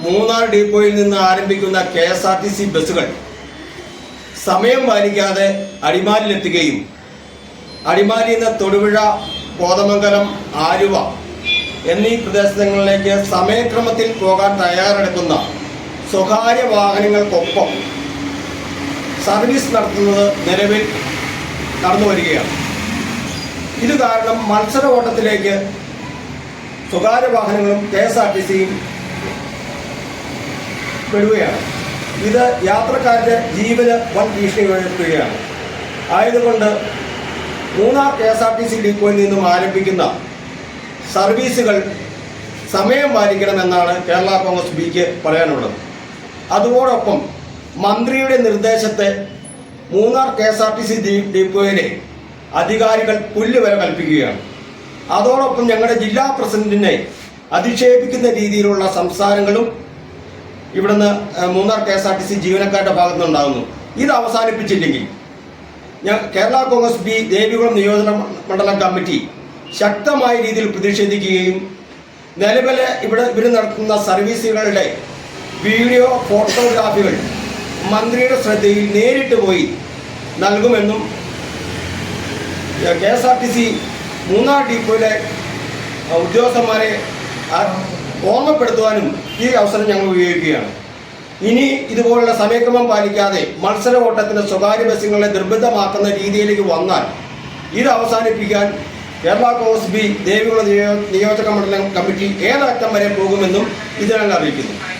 മൂന്നാർ ഡിപ്പോയിൽ നിന്ന് ആരംഭിക്കുന്ന K S R T C ബസ്സുകൾ സമയം പാലിക്കാതെ അടിമാലിലെത്തുകയും അടിമാലിയിൽ നിന്ന് തൊടുപുഴ കോതമംഗലം ആലുവ എന്നീ പ്രദേശങ്ങളിലേക്ക് സമയക്രമത്തിൽ പോകാൻ തയ്യാറെടുക്കുന്ന സ്വകാര്യ വാഹനങ്ങൾക്കൊപ്പം സർവീസ് നടത്തുന്നത് നിലവിൽ നടന്നു വരികയാണ്. ഇത് കാരണം മത്സര ഓട്ടത്തിലേക്ക് സ്വകാര്യ വാഹനങ്ങളും കെ എസ് ആർ ടി സിയും പെടുകയാണ്. ഇത് യാത്രക്കാരുടെ ജീവന് വൻ ഭീഷണി ഉയർത്തുകയാണ് ആയതുകൊണ്ട് Munnar K S R T C ഡിപ്പോയിൽ നിന്നും ആരംഭിക്കുന്ന സർവീസുകൾ സമയം പാലിക്കണമെന്നാണ് കേരള കോൺഗ്രസ് ബിക്ക് പറയാനുള്ളത്. അതോടൊപ്പം മന്ത്രിയുടെ നിർദ്ദേശത്തെ Munnar K S R T C ഡിപ്പോയിലെ അധികാരികൾ പുല്ലുവരെ കൽപ്പിക്കുകയാണ്. അതോടൊപ്പം ഞങ്ങളുടെ ജില്ലാ പ്രസിഡന്റിനെ അധിക്ഷേപിക്കുന്ന രീതിയിലുള്ള സംസാരങ്ങളും ഇവിടുന്ന് Munnar K S R T C ജീവനക്കാരുടെ ഭാഗത്തു നിന്നുണ്ടാകുന്നു ഇത് അവസാനിപ്പിച്ചില്ലെങ്കിൽ ഞാൻ കേരള കോൺഗ്രസ് ബി ദേവികുളം നിയോജന മണ്ഡലം കമ്മിറ്റി ശക്തമായ രീതിയിൽ പ്രതിഷേധിക്കുകയും നിലവിലെ ഇവിടെ ഇവർ നടത്തുന്ന സർവീസുകളുടെ വീഡിയോ ഫോട്ടോഗ്രാഫികൾ മന്ത്രിയുടെ ശ്രദ്ധയിൽ നേരിട്ട് പോയി നൽകുമെന്നും K S R T C Munnar ഡിപ്പോയിലെ ഉദ്യോഗസ്ഥന്മാരെ ഓർമ്മപ്പെടുത്തുവാനും ഈ അവസരം ഞങ്ങൾ ഉപയോഗിക്കുകയാണ്. ഇനി ഇതുപോലുള്ള സമയക്രമം പാലിക്കാതെ മത്സര ഓട്ടത്തിന് സ്വകാര്യ ബസ്സുകളെ നിർബന്ധമാക്കുന്ന രീതിയിലേക്ക് വന്നാൽ ഇത് അവസാനിപ്പിക്കാൻ കേരള കോൺഗ്രസ് ബി ദേവികുളം നിയോ- നിയോജക മണ്ഡലം കമ്മിറ്റി ഏതറ്റം വരെ പോകുമെന്നും ഇതിനാൽ അറിയിക്കുന്നു.